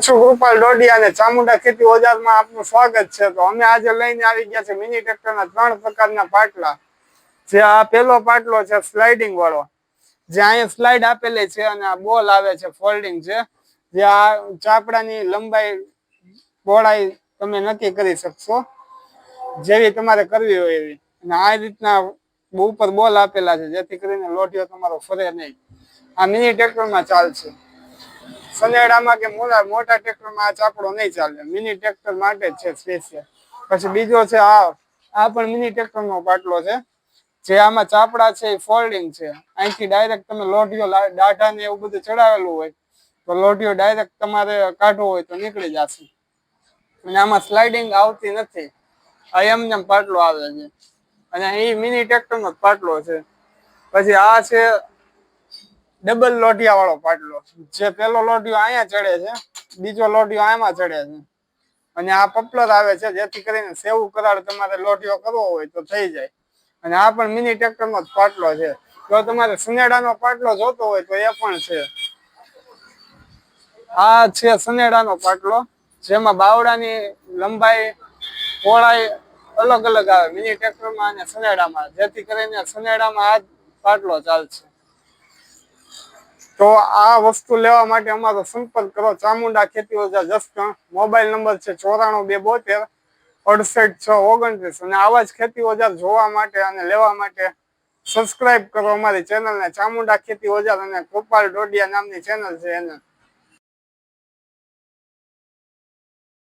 છું ગોપાલ ડોડિયા અને ચામુંડા ખેતી ઓજારમાં આપનું સ્વાગત છે. તો અમે આજે લઈને આવી ગયા છે મિની ટ્રેક્ટરના ત્રણ પ્રકારના પાટલા. જે આ પેલો પાટલો છે સ્લાઇડિંગ વાળો. જે અહીંયા સ્લાઇડ આપેલી છે અને આ બોલ આવે છે ફોલ્ડિંગ છે જે આ ચાપડાની લંબાઈ, પહોળાઈ તમે નક્કી કરી શકશો. જેવી તમારે કરવી હોય એવી. અને આ રીતના ઉપર બોલ આપેલા છે જેથી કરીને લોઢિયો તમારો ફરે નહીં. આ મિની ટ્રેક્ટરમાં ચાલશે. સનેડામાં કે મોટા મોટા ટ્રેક્ટરમાં આ ચાપડો નહીં ચાલે. મિની ટ્રેક્ટર માટે જ છે સ્પેશિયલ પછી બીજો છે આ. આ પણ મિની ટ્રેક્ટરનો પાટલો છે. જે આમાં ચાપડા છે એ ફોલ્ડિંગ છે. અહીંથી ડાયરેક્ટ તમે લોટીઓ દાઢા ને એવું બધું ચડાવેલું હોય, તો લોટીઓ ડાયરેક્ટ તમારે કાઢવો હોય તો નીકળી જશે. અને આમાં સ્લાઇડિંગ આવતી નથી. આ એમ એમ પાટલો આવે છે. અને એ મિની ટ્રેક્ટરનો પાટલો છે. પછી આ છે ડબલ લોઢિયા વાળો પાટલો. જે પેલો લોઢિયો અહીંયા ચડે છે, બીજો લોઢિયો આમાં ચડે છે. અને આ પપલર આવે છે, જેથી કરીને સેવું કરાર તમારે લોઢિયો કરવો હોય તો થઈ જાય. અને આ પણ મિની ટ્રેક્ટરનો જ પાટલો છે. જો તમારે સનેડાનો પાટલો જોતો હોય તો એ પણ છે. આ છે સનેડાનો પાટલો, જેમાં બાવડાની લંબાઈ, પહોળાઈ અલગ અલગ આવે મિની ટ્રેક્ટરમાં અને સનેડામાં જેથી કરીને સનેડામાં આ પાટલો ચાલશે. તો આ વસ્તુ લેવા માટે અમારો સંપર્ક કરો. ચામુંડા ખેતી ઓજા જસકણ મોબાઈલ નંબર છે ચોરાણું બે બોતેર, અડસઠ છ ઓગણત્રીસ. અને આવા જ ખેતી ઓજાર જોવા માટે અને લેવા માટે સબસ્ક્રાઇબ કરો અમારી ચેનલને ચામુંડા ખેતી ઓજાર અને ગોપાલ ડોડિયા નામની ચેનલ છે એને.